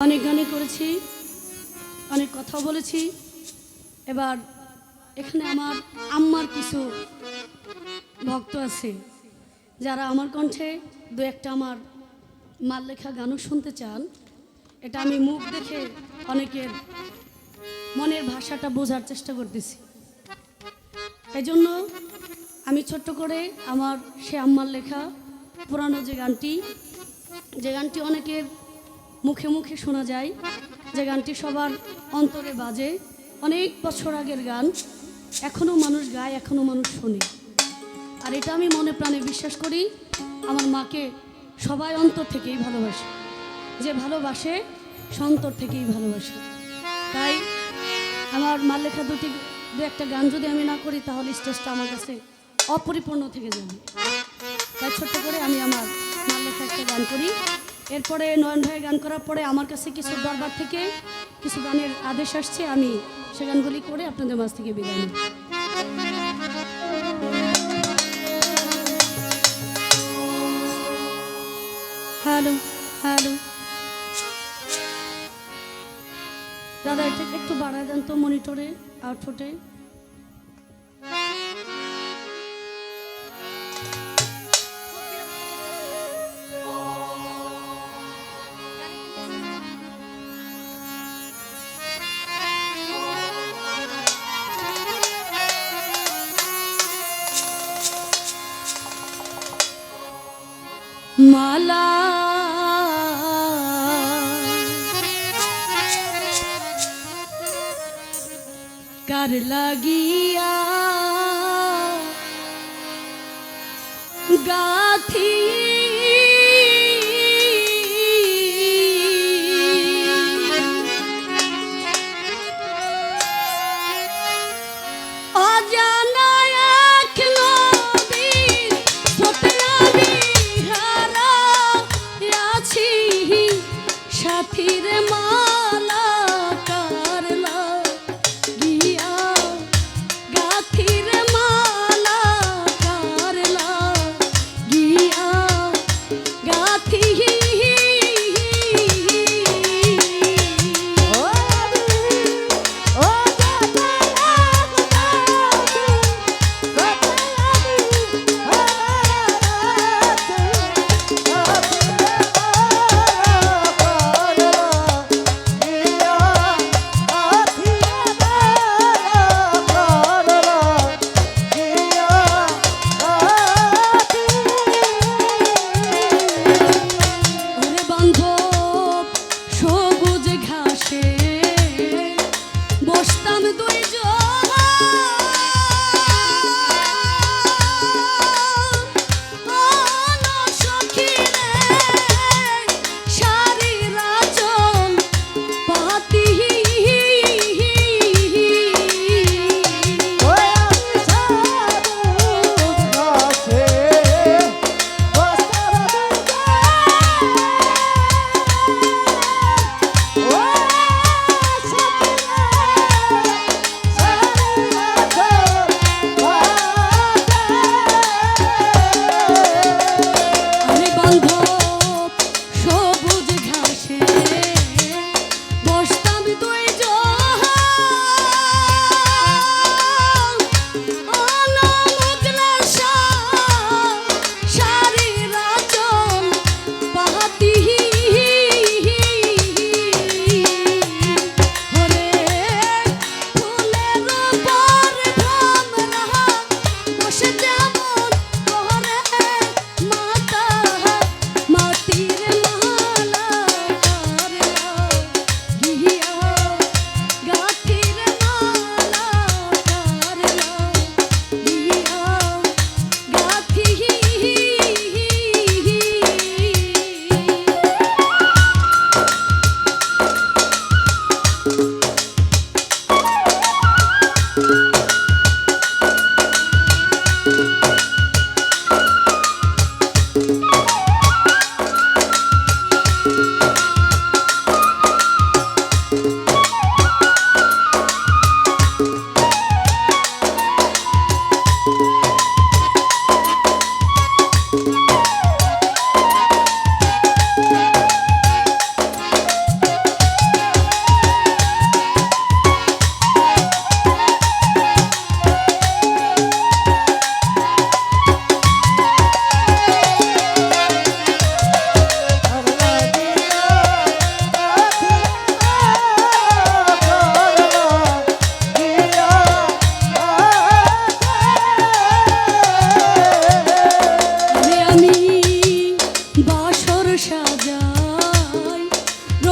অনেক গানই করেছি, অনেক কথা বলেছি। এবার এখানে আমার আম্মার কিছু ভক্ত আছে, যারা আমার কণ্ঠে দু একটা আমার মাল লেখা গানও শুনতে চান। এটা আমি মুখ দেখে অনেকের মনের ভাষাটা বোঝার চেষ্টা করতেছি। এই জন্য আমি ছোট্ট করে আমার সে আম্মার লেখা, পুরানো যে গানটি যে গানটি অনেকের মুখে মুখে শোনা যায় যে গানটি সবার অন্তরে বাজে। অনেক বছর আগের গান। এখনও মানুষ গায় এখনও মানুষ শোনে। আর এটা আমি মনে প্রাণে বিশ্বাস করি, আমার মাকে সবাই অন্তর থেকেই ভালোবাসে। যে ভালোবাসে সন্তর থেকেই ভালোবাসে। তাই আমার মার লেখা দুটি, দু একটা গান যদি আমি না করি, তাহলে স্টেজটা আমার কাছে অপরিপূর্ণ থেকে যাবে। তাই ছোট্ট করে আমি আমার মার লেখা একটা গান করি। এরপরে নয়ন ভাই গান করার পরে আমার কাছে কিছু দরবার থেকে কিছু গানের আদেশ আসছে, আমি সে গানগুলি করে আপনাদের মাঝ থেকে বিদায় নিই। Hello hello. দাদা, এটা একটু বাড়ায় দেন তো মনিটরে আউটফুটে কার লাগিয়া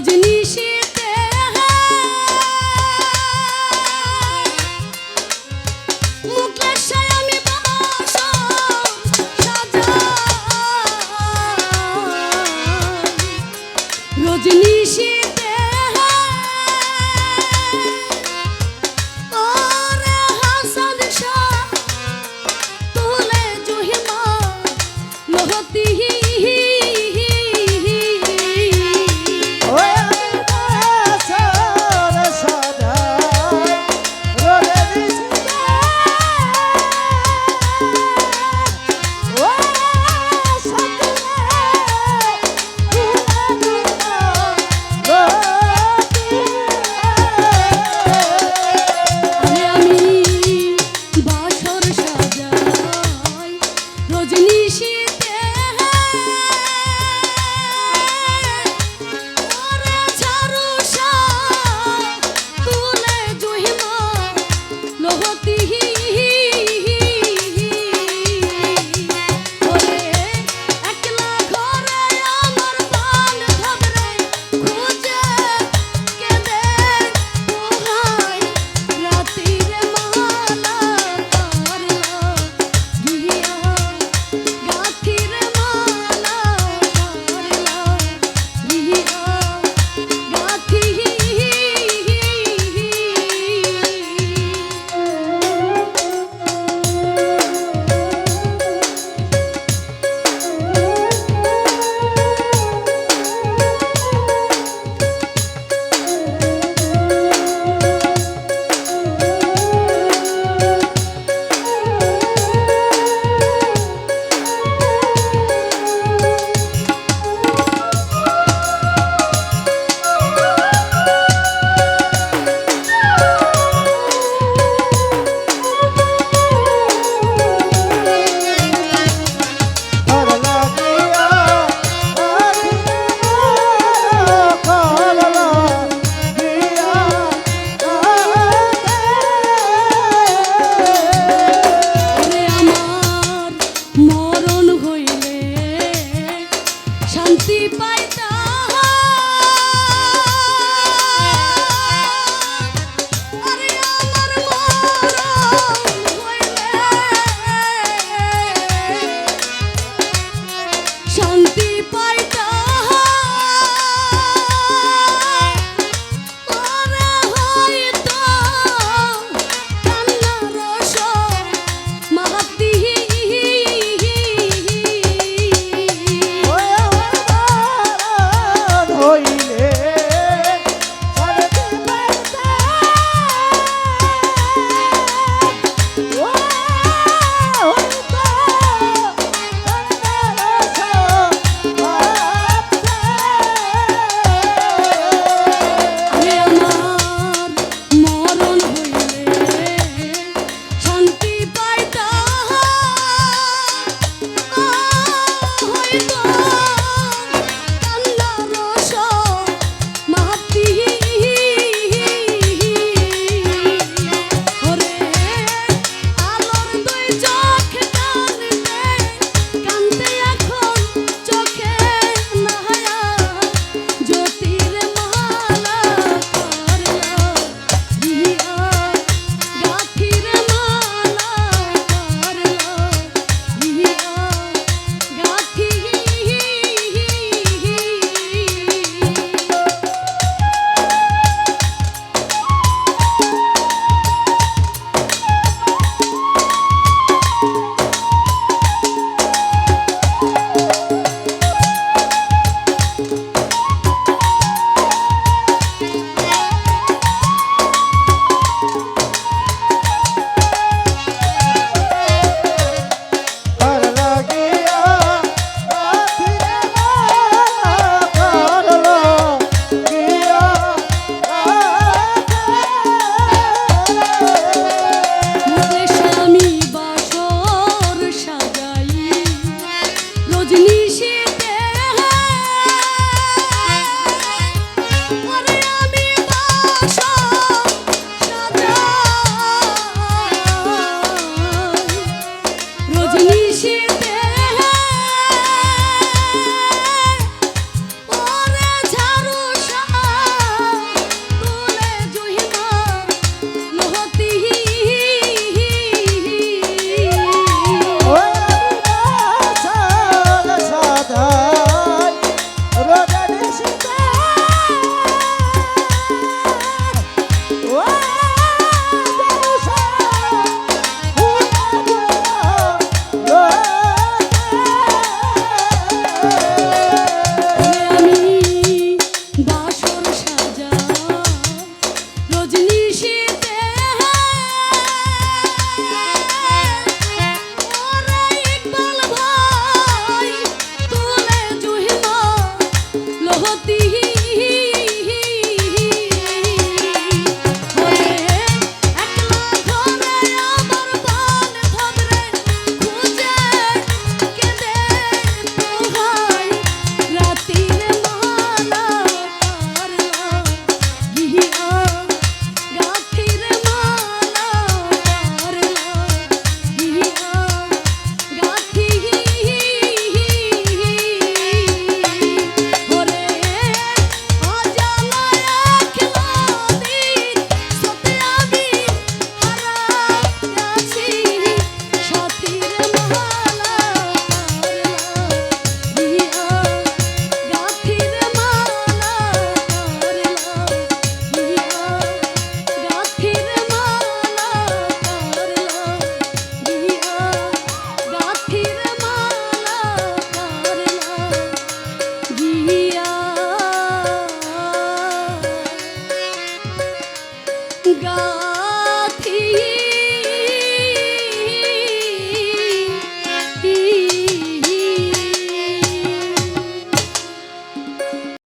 রোজ